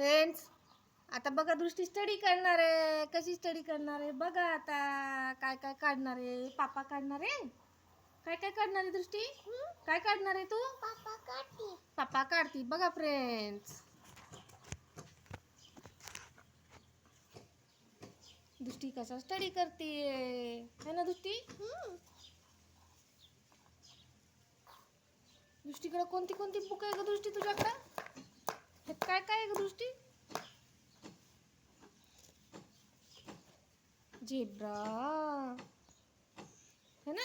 Friends आता बघा दृष्टी स्टडी करणार आहे कशी स्टडी करणार? आहे बघा आता काय काय काढणार. आहे पापा काढणार? आहे काय काय काढणार आहे दृष्टी? काय काढणार आहे तू? पापा काढते. पापा काढती बघा फ्रेंड्स दृष्टी कसा स्टडी करते? है ना दृष्टी? दृष्टीकडे कोणती कोणती बुक आहे ग दृष्टी तुझ्याकडं? हे काय झेब्रा. है ना?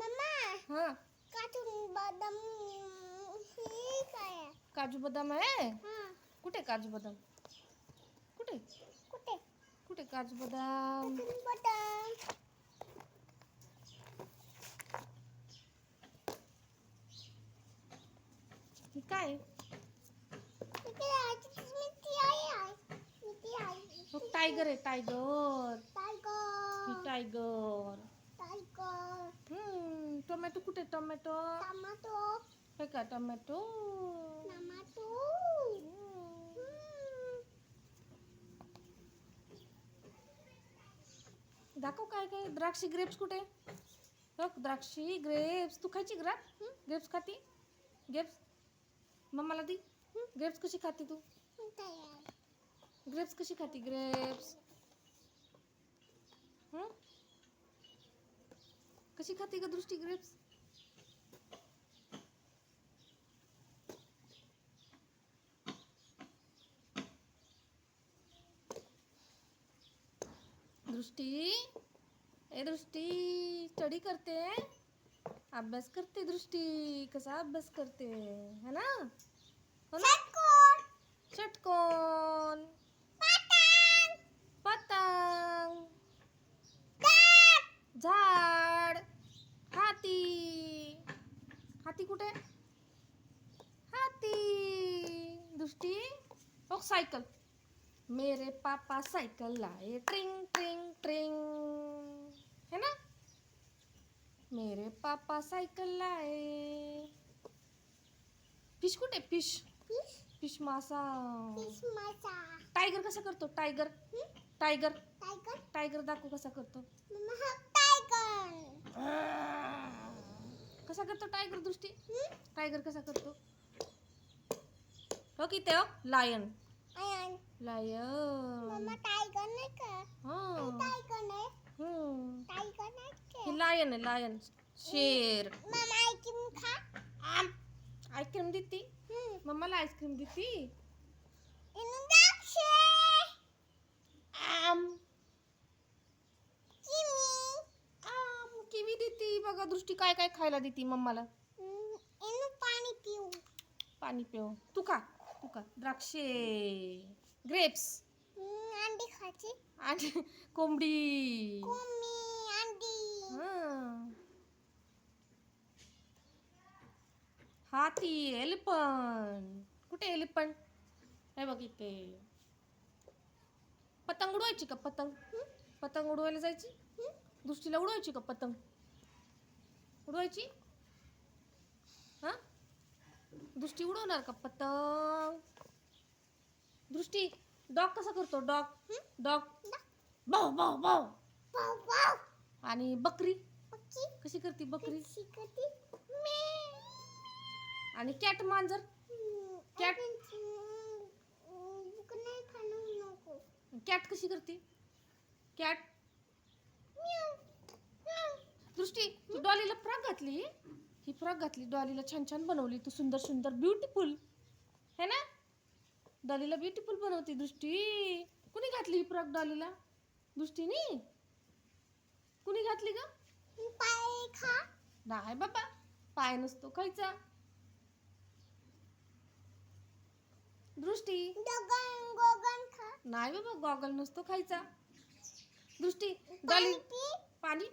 मम्मा हा. काटून बदाम हे काय काजू बदाम आहे? हा. कुठे काजू बदाम? कुठे? कुठे? कुठे काजू बदाम. हे काय इथे आहे मी ती आहे आहे मी ती आहे हो टायगर आहे टायगर ही टायगर हम्म टोमॅटो कुठे टोमॅटो टमाटो हे का टोमॅटो टमाटो. दाखव काय काय? द्राक्षी ग्रेप्स कुठे बघ द्राक्षी ग्रेप्स तू खायची ग्राप ग्रेप्स खाती? ग्रेप्स मम्माला दी. ग्रेप्स कशी खाती तू? ग्रेप्स कशी खाती? ग्रेप्स हं? कशी खाती ग दृष्टी ग्रेप्स दृष्टी. ए दृष्टी स्टडी करते. अभ्यास करते दृष्टी. कसा अभ्यास करते? है ना? हो ना? षटकोन सायकल मेरे पापा सायकल लाए। ट्रिंग ट्रिंग ट्रिंग। है ना? मेरे पापा सायकल लाए। फ़िश कुठे फ़िश। फ़िश? मासा। टायगर कसा करतो? टायगर टायगर टायगर दाखव कसा करतो? कसा करतो टायगर दृष्टी? टायगर कसा करतो? हो की ते हो लायन लायन हा हम्म हे लायन आहे लायन शेर आईस्क्रीम देती मम्माला आईस्क्रीम देती आम आम किवी देती बघा दृष्टी काय काय खायला देती मम्माला पाणी पिऊ पाणी पिऊ तू खा तू खा द्राक्षे ग्रेप्स अंडी खायची. आणि कोंबडी. हाती एलिफंट. कुठे एलिफंट? हे बघ इथे. पतंग उडवायची का पतंग? पतंग उडवायला जायची? दृष्टीला उडवायची का पतंग? उडवायची? हा? दृष्टी उडवणार का? पतंग. दृष्टी डॉग कसा करतो? डॉग. डॉग. बाव बाव बाव आणि बकरी? कशी करते बकरी? आणि कॅट मांजर? कॅट? कॅट कशी करते? कॅट? दृष्टी तू डॉलीला फ्रॉक घातली? ही फ्रॉक घातली डॉलीला छान छान बनवली. तू सुंदर सुंदर ब्युटिफुल है ना? डॉलीला ब्युटिफुल बनवते दृष्टी. कुणी घातली ही फ्रॉक डॉलीला? दृष्टीने? कुणी घातली ग? पाय खा नाही बाबा पाय नसतो खायचा. दृष्टी. नाही बाबा गॉगल नसतो खायचा. दृष्टी डॉली पाणी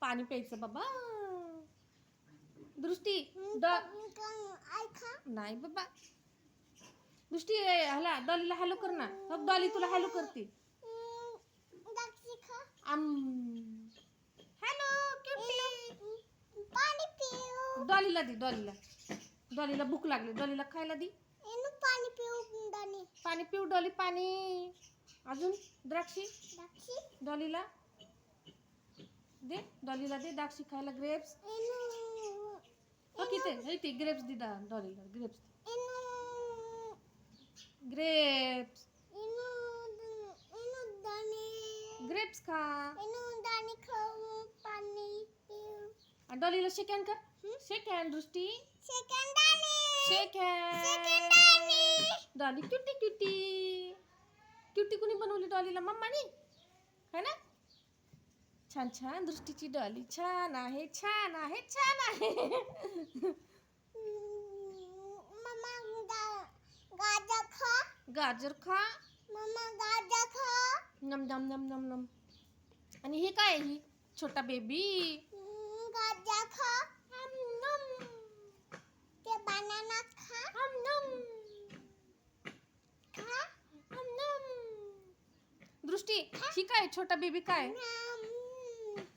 पाणी प्यायचं बाबा. दृष्टी नाही बाबा दृष्टी ह्याला डॉलीला हॅलो कर ना बघ डॉली तुला हॅलो करते दाक्षी खा आम हॅलो क्यूटी पाणी पिऊ डॉलीला दे डॉलीला डॉलीला भूक लागली डॉलीला खायला दे एनु पाणी पिऊ दानी पाणी पाणी पिऊ डॉली पाणी अजून द्राक्षी डॉलीला दे डॉलीला दे द्राक्षी खायला ग्रेप्स ಕಿತ್ತೆ ಐತಿ ಗ್ರೇಪ್ಸ್ ದಿದ ಡಾಲಿ ಗ್ರೇಪ್ಸ್ ಗ್ರೇಪ್ಸ್ ग्रेप्स खा। दाने खाऊं पानी पीऊं डॉली लो शेक हैंड कर शेक दृष्टि shake hand Dolly shake cutie cutie है ना? छान छान दृष्टीची डॉली छान आहे छान आहे छान आहे. गाजर खा. गाजर खा. मम्मा गाजर खा. नम नम नम नम नम. आणि हे काय ही? छोटा बेबी हम्म, गाजर खा. ते बनाना खा. खा. दृष्टी ही काय? छोटा बेबी काय?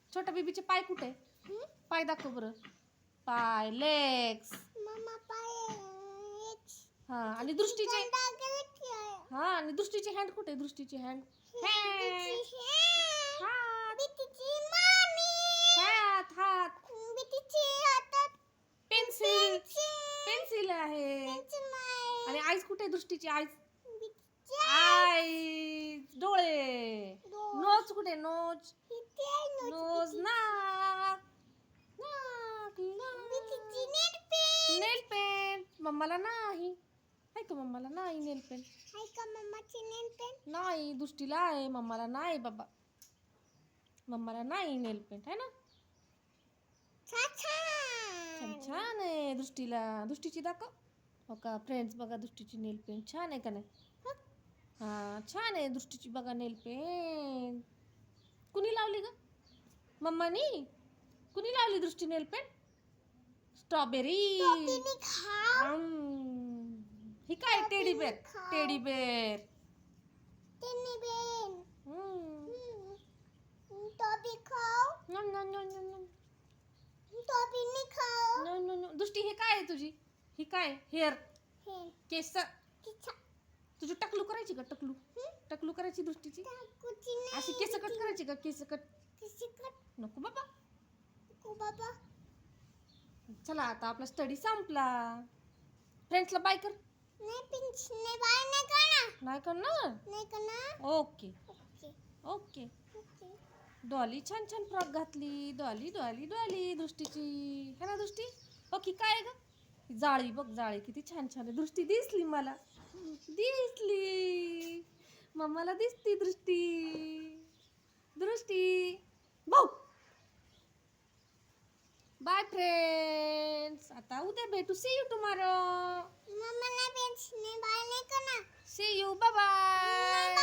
नम. छोटा बेबीचे पाय कुठे? पाय दाखव बरं. पाय लेग्स मम्मा पाय हा आणि दृष्टीचे? हा आणि दृष्टीची हँड कुठे? आहे दृष्टीची हँड हात. हात पेन्सिल पेन्सिल आहे. आणि आईज कुठे? आहे दृष्टीची आईज आईज डोळे. नोज़. कुठे? नोज़. नोज़ नाक नाक नेल पेंट मम्माला नाही. आहे का मम्माला नाही नेल पेंट नाही दृष्टीला आहे. मम्माला नाही बाबा. मम्माला नाही नेल पेंट आहे ना? छान छान आहे दृष्टीला. दृष्टीची दाखव. हो का? फ्रेंड्स बघा दृष्टीची नेल पेंट छान आहे का नाही? छान आहे दृष्टीची बघा नेल पेंट कुणी लावली ग? मम्मानी? कुणी लावली दृष्टी नेल पेन? स्ट्रॉबेरी. ही काय टेडी बेर टेडी बेर हम्म. दृष्टी हे काय आहे तुझी? ही काय हेअर. केस तुझी टकलू करायची का? टकलू? टकलू करायची दृष्टीची? अशी केस कट करायची का? केस कट? नको बाबा. बाबा. चला आता आपला स्टडी संपला. फ्रेंड्सला बाय कर. नाही पिंच नाही बाय नाही करणार. नाही करणार? नाही करणार. ओके ओके ओके डॉली छान छान फ्रॉक घातली. डॉली डॉली डॉली दृष्टीची. है ना दृष्टी? ओके काय ग? जाळी बघ जाळी किती छान छान आहे. दृष्टी दिसली मला. दिसली. मम्माला दिसती दृष्टी. दृष्टी. भाऊ. बाय फ्रेंड्स आता उद्या भेटू. सी यू टुमारो मम्मा नाही पिंच नाही बाय नाही करणार सी यू बाय